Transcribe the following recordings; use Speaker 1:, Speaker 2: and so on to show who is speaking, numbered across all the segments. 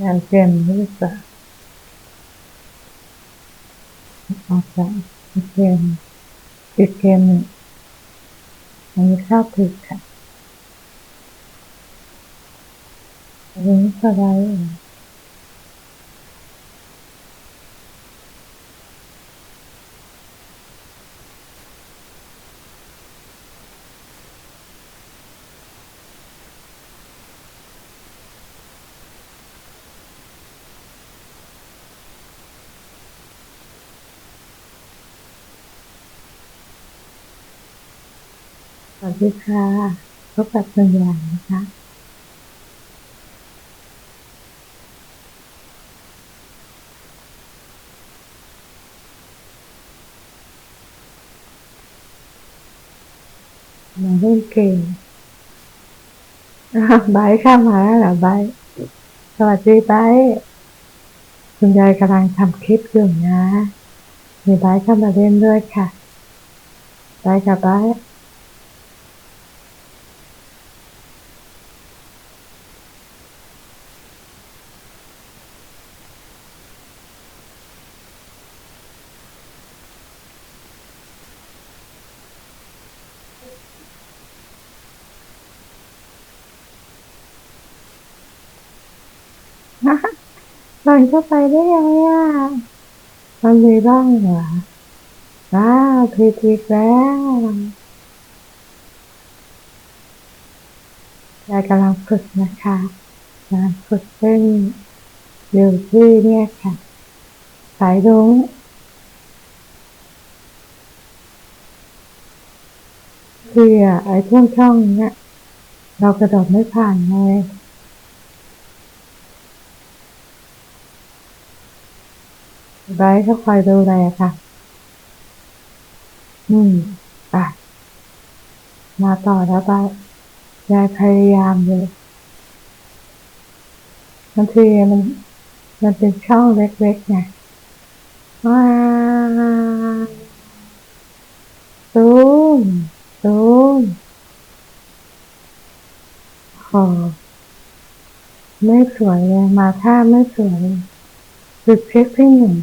Speaker 1: งานเตรียมนี่จะออกจากเกมอีกเกมหนึ่งอันนี้ข้า วัสวัสดีค่ะ พบกับคุณยายนะคะ มาเล่นเกมอ้าวไบเข้ามาแล้วเหรอบร์ทสวัสดีบร์ทคุณยายกำลังทำคลิปอยู่นะ มีบร์ทเข้ามาเล่นด้วยค่ะบร์ทกับบร์ท หล่นเข้าไปได้ยังไงอะมันมีบ้างเหรอว้าวผิดอีกแล้วยายกำลังฝึกนะคะกำลังฝึกเต้นอยู่ที่เนี่ยค่ะ สายรุ้งคืออ่ไอ้ช่วงช่องเนี้ยเรากระโดดไม่ผ่านเลย ไบร์ทเขาคอยดูแลค่ะ อืมไปมาต่อแล้วไบร์ทยายพยายามเลยบางทีมัน มันเป็นช่องเล็กๆไงว้าวตูมตูมโอ้ไม่สวยเลย มาท่าไม่สวยจุดเช็คที่หนึ่ง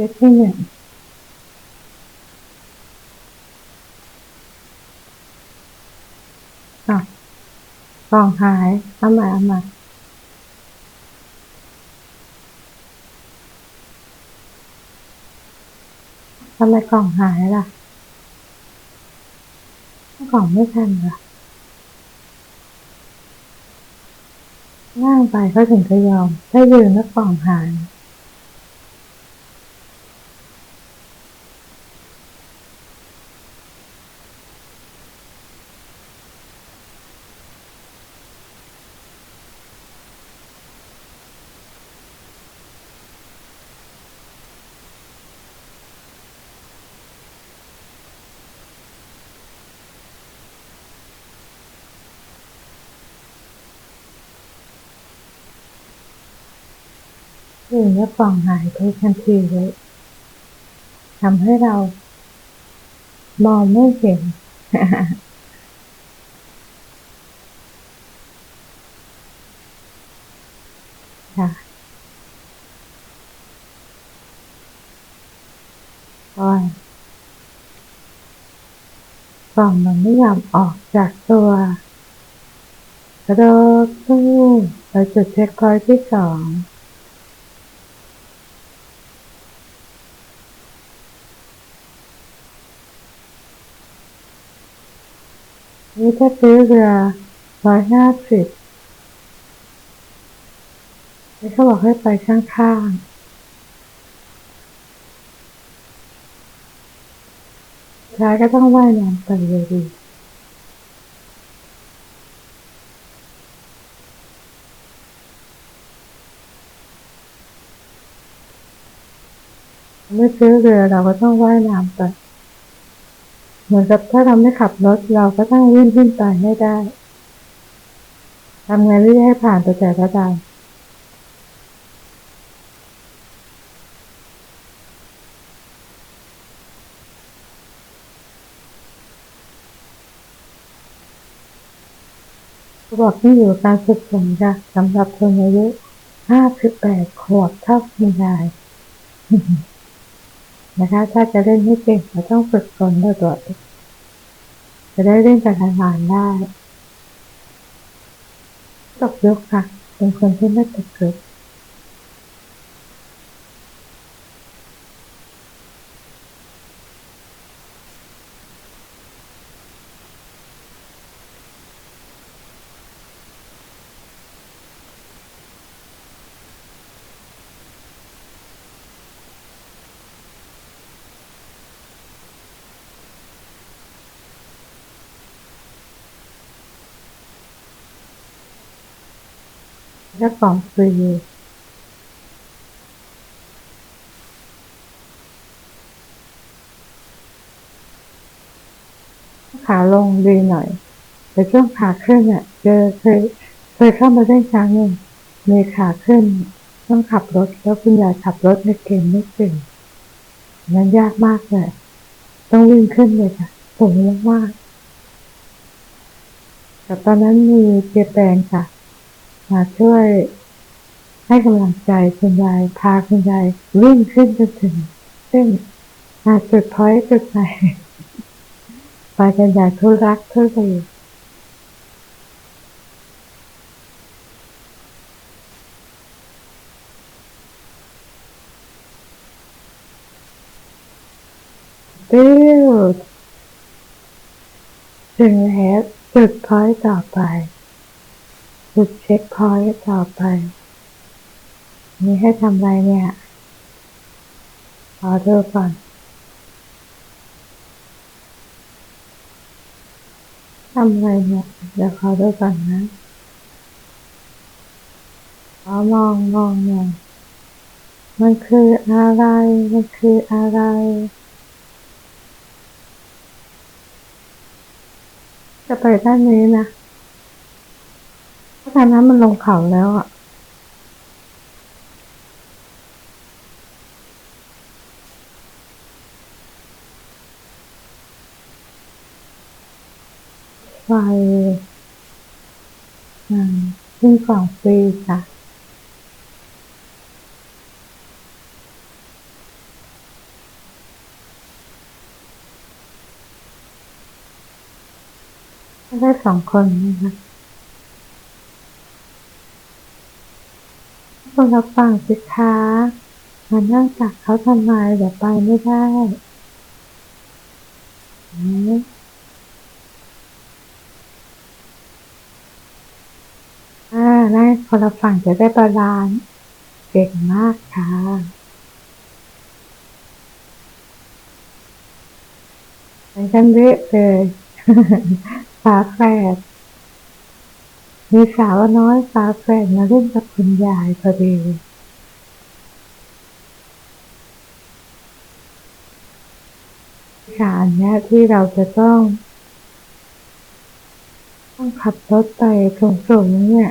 Speaker 1: เช็คที่หนึ่งอะกล่องหายเอาม่เอาม่ทำไมกล่องหายล่ะ กล่องไม่ทันเหรอนั่งไปเขาถึงจะยอม ถ้ายืนแล้วกล่องหาย ยืนแล้ป่องหายไปทันทีเลยทำให้เรา มองไม่เห็น ค่ะโอ้ยกล่องมันไม่ยอมออกจากตัวกระโดดตู้ไปจุดเช็คพอยที่สอง นี่ถ้าซื้อเรือร้อยห้าสิบนี่เขาบอกให้ไปข้างๆท้ายก็ต้องว่ายน้ำไปเลยดีไม่ซื้อเรือเราก็ต้องว่ายน้ำไป เหมือนกับถ้าเราไม่ขับรถเราก็ต้องวิ่งขึ้นไปให้ได้ทำงานเรื่อยให้ผ่านตัวแต่ละด่านบอกที่อยู่การฝึกฝนค่ะสำหรับคนอายุ 58 ขวบเท่าคุณยาย นะคะ ถ้าจะเล่นให้เก่งเราต้องฝึกฝนบ่อยๆจะได้เล่นกับหลานๆได้ ตกยกค่ะ เป็นคนที่ไม่ตกยก และของฟรีขาลงดีหน่อย แต่ช่วงขาขึ้นเนี่ยเจอเคยเคยเข้ามาได้ครั้งหนึ่งมีขาขึ้น ต้องขับรถแล้วคุณยายขับรถไม่เก่งไม่เก่งนั้นยากมากเลยต้องวิ่งขึ้นเลยค่ะสูงมากแต่ตอนนั้นมีเจแปนค่ะ มาช่วยให้กำลังใจคุณยายพาคุณยายวิ่งขึ้นจนถึงเส้นหาจุดพอยต์จุดไหนไปกันอย่างทุรักทุเลติ้วถึงแล้วจุดพอยต่อไป จุดเช็คพอยต์ต่อไป นี่ให้ทำอะไรเนี่ยขอดูก่อนทำอะไรเนี่ย เดี๋ยวขอดูก่อนนะขอมองมองหน่อยมันคืออะไร มันคืออะไรจะไปด้านนี้นะ เพราะฉะนั้นมันลงเขาแล้วอะไฟอ่าขึ้นกล่องฟรีค่ะ ได้สองคนนะคะ คนรับฟังสิคะมานั่งจากเขาทำไมเดี๋ยวไปไม่ได้อืมอ่าได้คนละฝั่งจะได้บาลานซ์เก่งมากค่ะไปกันเยอะเลยฝาแฝด มีสาวน้อยฝาแฝดมาเล่นกับคุณยายพอดีค่ะอันเนี้ยที่เราจะต้อง ต้องขับรถไปสูงๆเนี่ย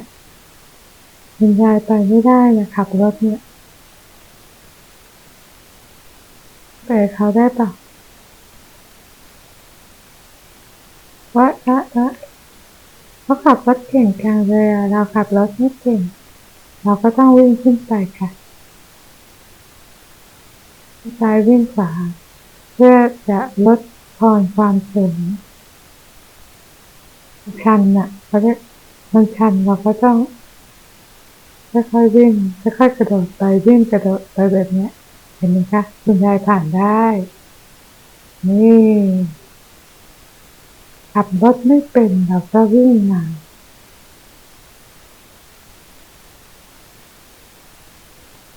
Speaker 1: คุณยายไปไม่ได้นะขับรถเนี่ยไปเขาได้ปะวะวะวะ เขาขับรถเก่งจังเลยเราขับรถไม่เก่ง เราก็ต้องวิ่งขึ้นไปค่ะซ้ายวิ่งขวา เพื่อจะลดทอนความสูงชันน่ะเขาเรียกมันชันเราก็ต้องค่อยๆวิ่งค่อยๆกระโดดไปวิ่งกระโดดไปแบบนี้เห็นไหมคะคุณยายผ่านได้ นี่ ขับรถไม่เป็นเราก็วิ่งมา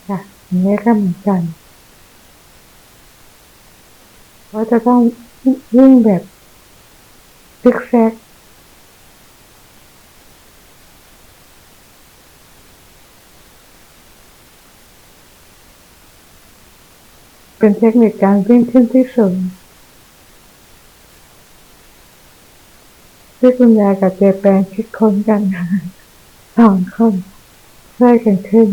Speaker 1: ค่ะอันนี้ก็เหมือนกันเพราจะต้องวิ่งแบบซิกแซกเป็นเทคนิคการวิ่งขึ้นที่สูง ที่คุณยายกับเจแปนคิดค้นกันสองคนช่วยกันขึ้น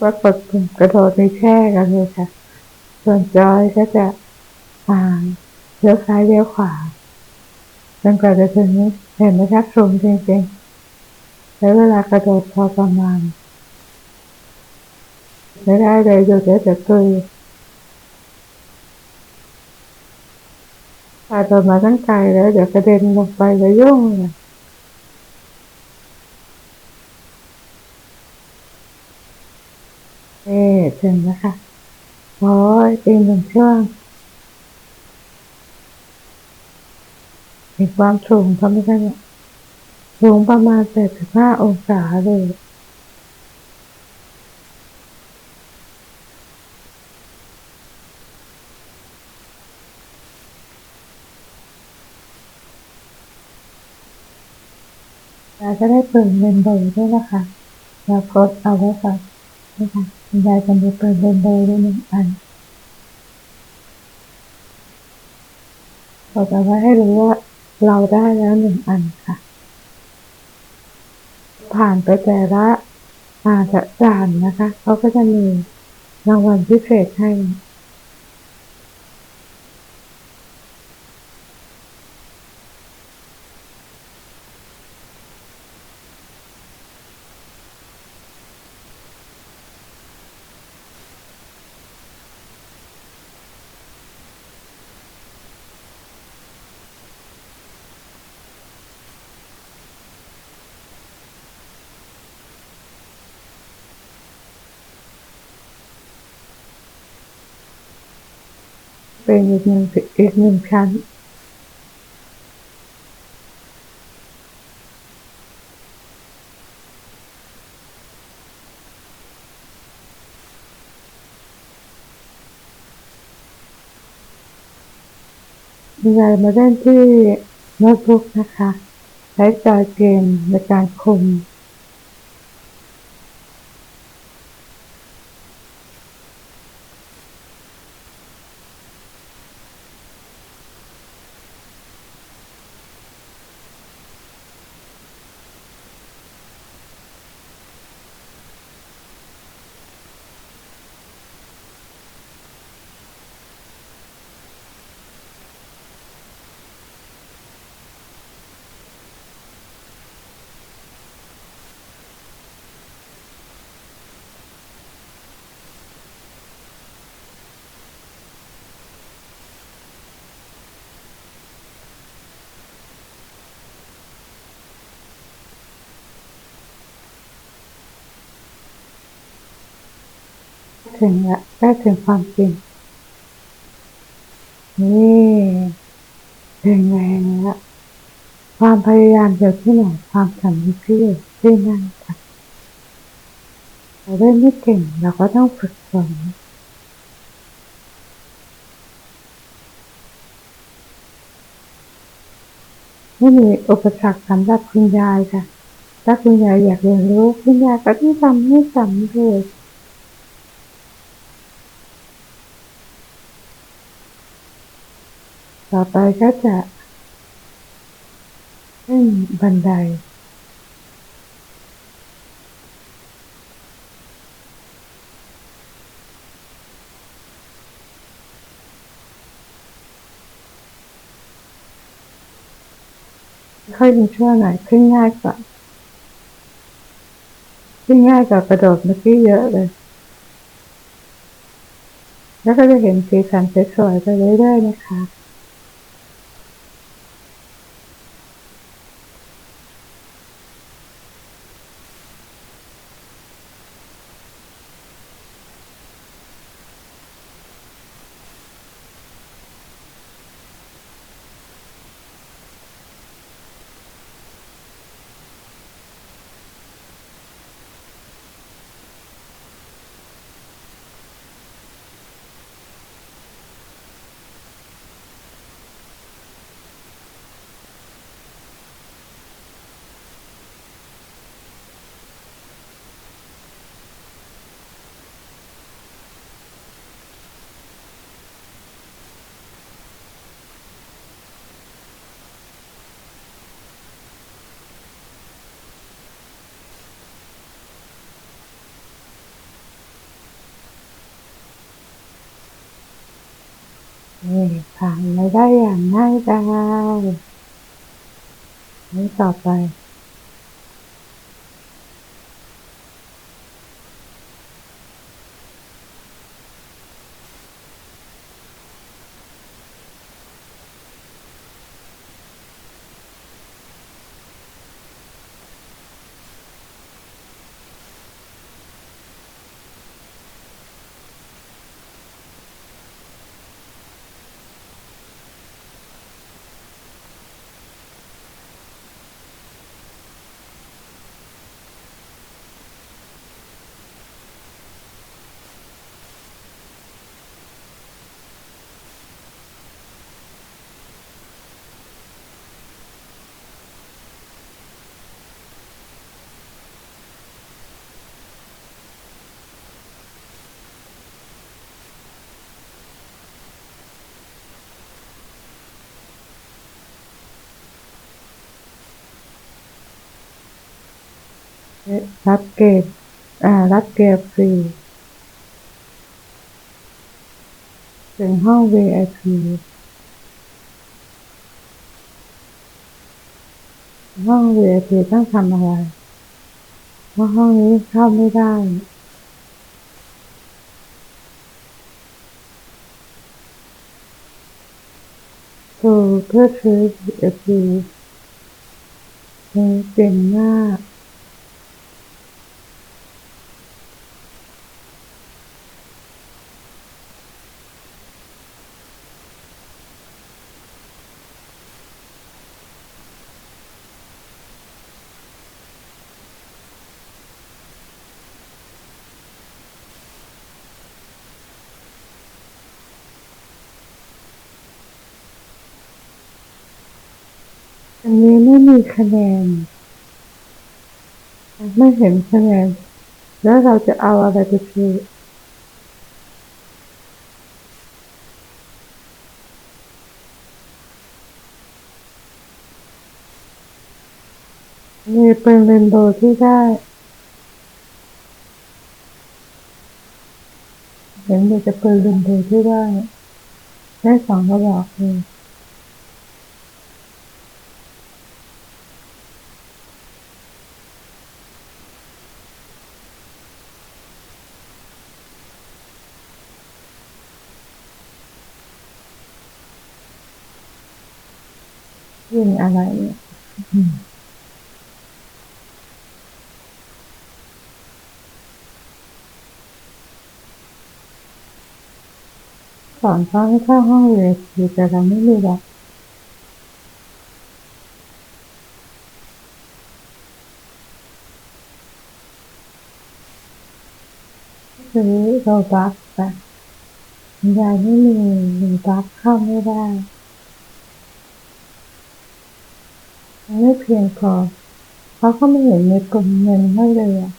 Speaker 1: ปรากฏกระโดดในแช่กันเลยค่ะ ส่วนจอยก็จะอ่า เลี้ยวซ้ายเลี้ยวขวาจนกว่าจะถึงเห็นไหมคะสูงจริงๆแล้วเวลากระโดดพอประมาณ ไม่ได้เลยเดี๋ยวจะตุยถ้าโดดมาตั้งไกลแล้ว เดี๋ยวกระเด็นลงไปแล้วยุ่งเลยเอ๊ะถึงแล้วค่ะโอ้ยตีนหนึ่งช่วง มีความสูงเท่าไหร่เนี่ยสูงประมาณแปดสิบห้าองศาเลยยายก็ได้เปิดเรนโบว์ด้วยนะคะแล้วโพสเอาไว้ก่อนนะคะคุณยายจะมีเปิดเรนโบว์ด้วยหนึ่งอันโพสเอาไว้ให้รู้ว่า เราได้แล้วหนึ่งอันค่ะ ผ่านไปแต่ละอาจะด่านนะคะ เขาก็จะมีรางวัลพิเศษให้ เป็นอีกหนึ่งอีกหนึ่งชั้นยายมาเล่นที่โน้ตบุ๊กนะคะ ใช้จอยเกมในการคุม ถึงละได้ถึงความจริงนี่ถึงแรงละความพยายามอยู่ที่ไหนความสำนึกที่อยู่ที่นั่นค่ะเราเล่นไม่เก่งเราก็ต้องฝึกฝนไม่มีอุปสรรคสำหรับคุณยายค่ะ ถ้าคุณยายอยากเรียนรู้คุณยายก็ต้องทำให้สำเร็จ ต่อไปก็จะขึ้นบันได ค่อยมีช่วงไหนขึ้นง่ายกว่า ขึ้นง่ายกว่ากระโดดเมื่อกี้เยอะเลยแล้วก็จะเห็นสีสันสวยๆไปเรื่อยๆนะคะ ผ่านมาได้อย่างง่ายดายนี้ต่อไป รับเก็บอ่ารับเก็บฟรี ถึงห้อง VIP ห้อง VIP ต้องทำอะไรเพราะห้องนี้เข้าไม่ได้ถูกเพื่อซื้อ VIP เป็นเก่งมา อันนี้ไม่มีคะแนนไม่เห็นคะแนน แล้วเราจะเอาอะไรไปซื้อมีเป็นเรนโบที่ได้ เห็นมีจะเป็นเรนโบที่ได้ ได้สองกระบอกเลยงอะไรเนี่ยอืม สอนเขาให้เข้าห้องเรียนคือแต่เราไม่มีหรอกซื้อโรบัคไปยายไม่มีโรบัคเข้าไม่ได้ ไม่เพียงพอเขาก็ไม่เห็นมีกลมเงินให้เลยอะ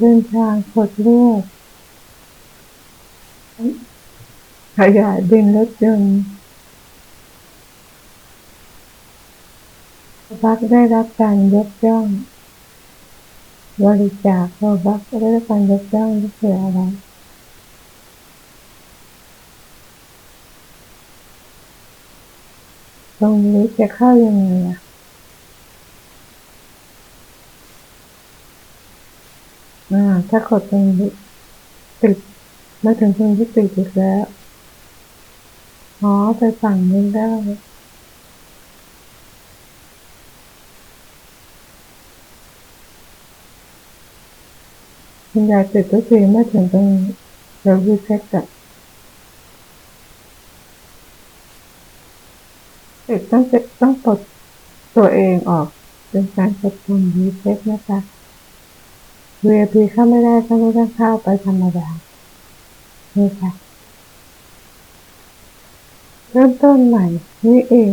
Speaker 1: เดินทางกดเลือกขยายบินรถยนต์บัคได้รับการยกย่อง บริจาคโรบัคได้รับการยกย่องนี่คืออะไรตรงนี้จะเข้ายังไงอะ อ่า ถ้ากดตรงนี้ติดมาถึงตรงที่ติดอีกแล้ว อ๋อ ไปฝั่งนี้ได้คุณยายติดก็คือเมื่อถึงตรงเรารีเซ็ตอะติดต้องเซ็ตต้องปลดตัวเองออก เป็นการกดปุ่มรีเซ็ตนะคะ VIP เข้าไม่ได้ก็ไม่ต้องเข้าไปธรรมดานี่ค่ะเริ่มต้นใหม่นี่เอง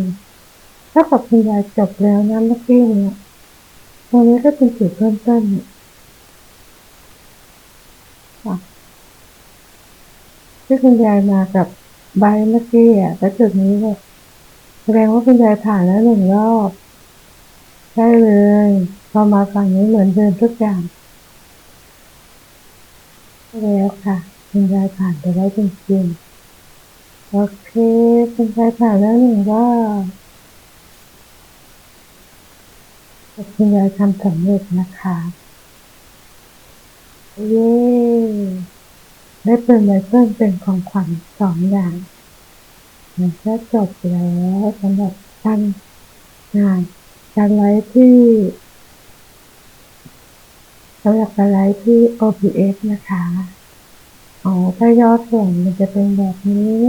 Speaker 1: ถ้ากับคุณยายจบแล้วนะเมื่อกี้เนี่ยตรงนี้ก็เป็นจุดเริ่มต้นค่ะที่คุณยายมากับใบเมื่อกี้อะก็จุดนี้เลยแสดงว่าคุณยายผ่านแล้วหนึ่งรอบใช่เลย พอมาฝั่งนี้เหมือนเดิมทุกอย่าง แล้วค่ะคุณยายผ่านไปได้จริงๆโอเคคุณยายผ่านแล้วหนึ่งรอบคุณยายทำสำเร็จนะคะเย้ได้เป็นไมเคิลเป็นของขวัญสองอย่างมันก็จบแล้วสำหรับการงานการไลฟ์ที่ สำหรับการไลฟ์ที่ O P S นะคะ อ๋อถ้าย่อส่วนมันจะเป็นแบบนี้